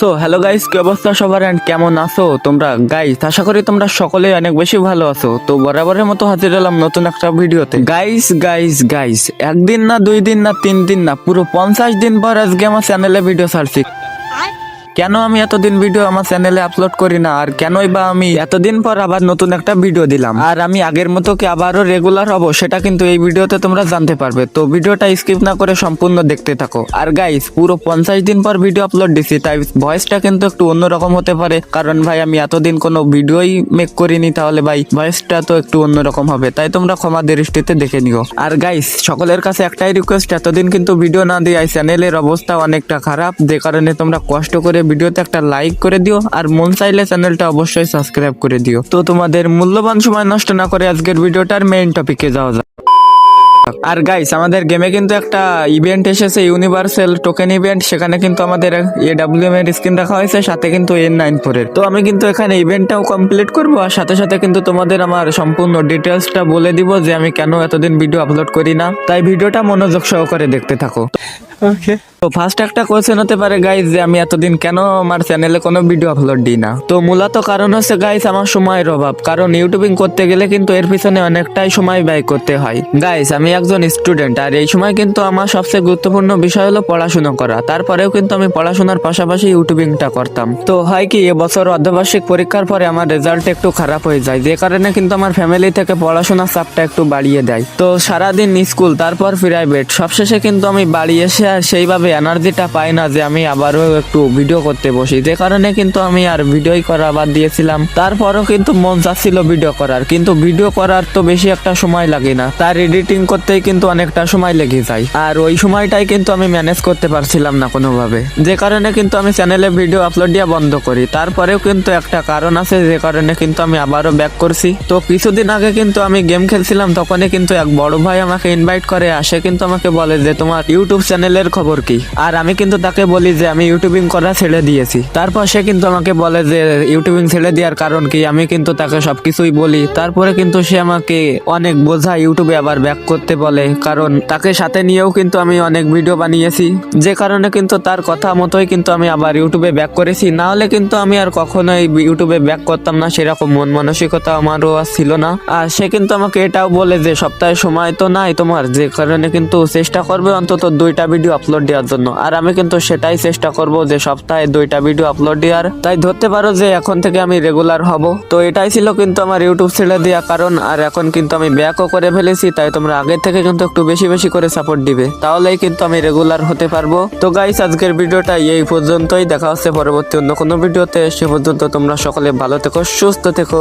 So hello guys কি অবস্থা সবার? অ্যান্ড কেমন আছো তোমরা? গাইস আশা করি তোমরা সকলেই অনেক বেশি ভালো আছো। তো বরাবরের মতো হাজির হলাম নতুন একটা ভিডিওতে। গাইস গাইস গাইস একদিন না, দুই দিন না, তিন দিন না, পুরো পঞ্চাশ দিন পর আজকে আমার চ্যানেলে ভিডিও ছাড়ছি। কেন আমি এতদিন ভিডিও আমার চ্যানেলে আপলোড করি না? আর কেনই বা আমি এতদিন পর আবার নতুন একটা ভিডিও দিলাম? আর আমি আগের মতো কি আবারও রেগুলার হব? সেটা কিন্তু এই ভিডিওতে তোমরা জানতে পারবে। তো ভিডিওটা স্কিপ না করে সম্পূর্ণ দেখতে থাকো। আর গাইস পুরো পঞ্চাশ দিন পর ভিডিও আপলোড দিছি, তাই ভয়েসটা কিন্তু একটু অন্যরকম হতে পারে। কারণ ভাই, আমি এতদিন কোনো ভিডিওই মেক করিনি, তাহলে ভাই ভয়েসটা তো একটু অন্যরকম হবে। তাই তোমরা ক্ষমা দৃষ্টিতে দেখে নিও। আর গাইস সকলের কাছে একটাই রিকোয়েস্ট এতদিন কিন্তু ভিডিও না দিয়ে চ্যানেলের অবস্থা অনেকটা খারাপ। যে কারণে তোমরা কষ্ট করে ভিডিওতে একটা লাইক করে দিও, আর মন চাইলে চ্যানেলটা অবশ্যই সাবস্ক্রাইব করে দিও। তো তোমাদের মূল্যবান সময় নষ্ট না করে আজকের ভিডিওটার মেইন টপিকে যাওয়া যাক। আর গাইস আমাদের গেমে কিন্তু একটা ইভেন্ট এসেছে ইউনিভার্সাল টোকেন ইভেন্ট সেখানে কিন্তু আমাদের এ ডাব্লিউ এর স্ক্রিন রাখা হয়েছে, সাথে কিন্তু এন নাইন ফোরের তো আমি কিন্তু এখানে ইভেন্টটাও কমপ্লিট করব, আর সাথে সাথে কিন্তু তোমাদের আমার সম্পূর্ণ ডিটেলসটা বলে দিব যে আমি কেন এতদিন ভিডিও আপলোড করি না। তাই ভিডিওটা মনোযোগ সহকারে দেখতে থাকো। তো ফার্স্ট একটা কোয়েশ্চেন হতে পারে গাইস যে আমি এতদিন কেন আমার চ্যানেলে কোনো ভিডিও আপলোড দিই না? তো মূলত কারণ হচ্ছে গাইস আমার সময়ের অভাব। কারণ ইউটিউবিং করতে গেলে কিন্তু এর পিছনে অনেকটাই সময় ব্যয় করতে হয়। গাইস আমি একজন স্টুডেন্ট আর এই সময় কিন্তু আমার সবচেয়ে গুরুত্বপূর্ণ বিষয় হলো পড়াশোনা করা। তারপরেও কিন্তু আমি পড়াশোনার পাশাপাশি ইউটিউবিংটা করতাম। তো হয় কি, এবছর অর্ধবার্ষিক পরীক্ষার পরে আমার রেজাল্ট একটু খারাপ হয়ে যায়। যে কারণে কিন্তু আমার ফ্যামিলি থেকে পড়াশোনার চাপটা একটু বাড়িয়ে দেয়। তো সারাদিন স্কুল তারপর প্রাইভেট সবশেষে কিন্তু আমি বাড়ি এসে আর সেইভাবে এনার্জিটা পাই না যে আমি আবারও একটু ভিডিও করতে বসি। যে কারণে কিন্তু আমি আর ভিডিওই করা বাদ দিয়েছিলাম। তারপরও কিন্তু মন চাচ্ছিল ভিডিও করার। কিন্তু ভিডিও করার তো বেশি একটা সময় লাগে না। তার এডিটিং করতেই কিন্তু অনেকটা সময় লেগে যায়। আর ওই সময়টাই কিন্তু আমি ম্যানেজ করতে পারছিলাম না কোনোভাবে। যে কারণে কিন্তু আমি চ্যানেলে ভিডিও আপলোড দেওয়া বন্ধ করি। তারপরেও কিন্তু একটা কারণ আছে যে কারণে কিন্তু আমি আবারও ব্যাক করছি। তো কিছুদিন আগে কিন্তু আমি গেম খেলছিলাম, তখনই কিন্তু এক বড় ভাই আমাকে ইনভাইট করে আসে কিন্তু আমাকে বলে যে, তোমার ইউটিউব চ্যানেলের খবর কি? আর আমি কিন্তু তাকে বলি যে আমি ইউটিউবিং করা ছেড়ে দিয়েছি। তারপর সে কিন্তু আমাকে বলে যে ইউটিউবিং ছেড়ে দেওয়ার কারণ কি? আমি কিন্তু তাকে সবকিছুই বলি। তারপরে কিন্তু সে আমাকে অনেক বোঝা ইউটিউবে আবার ব্যাক করতে বলে। কারণ তাকে সাথে নিয়েও কিন্তু আমি অনেক ভিডিও বানিয়েছি। যে কারণে কিন্তু তার কথা মতোই কিন্তু আমি আবার ইউটিউবে ব্যাক করেছি। না হলে কিন্তু আমি আর কখনোই ইউটিউবে ব্যাক করতাম না। সেরকম মন মানসিকতা আমারও আর ছিল না। আর সে কিন্তু আমাকে এটাও বলে যে সপ্তাহে সময় তো নাই তোমার। যে কারণে কিন্তু চেষ্টা করবে অন্তত দুইটা ভিডিও আপলোড দেওয়ার জন্য। আর আমি কিন্তু সেটাই চেষ্টা করব যে সপ্তাহে দুইটা ভিডিও আপলোড দেওয়ার। তাই ধরতে পারো যে এখন থেকে আমি রেগুলার হব। তো এটাই ছিল কিন্তু আমার ইউটিউব ছেড়ে দেওয়া কারণ। আর এখন কিন্তু আমি ব্যাকও করে ফেলেছি, তাই তোমরা আগের থেকে কিন্তু একটু বেশি বেশি করে সাপোর্ট দিবে। তাহলেই কিন্তু আমি রেগুলার হতে পারব। তো গাইস আজকের ভিডিওটা এই পর্যন্তই। দেখা হচ্ছে পরবর্তী অন্য কোনো ভিডিওতে সে পর্যন্ত তোমরা সকলে ভালো থেকো, সুস্থ থেকো।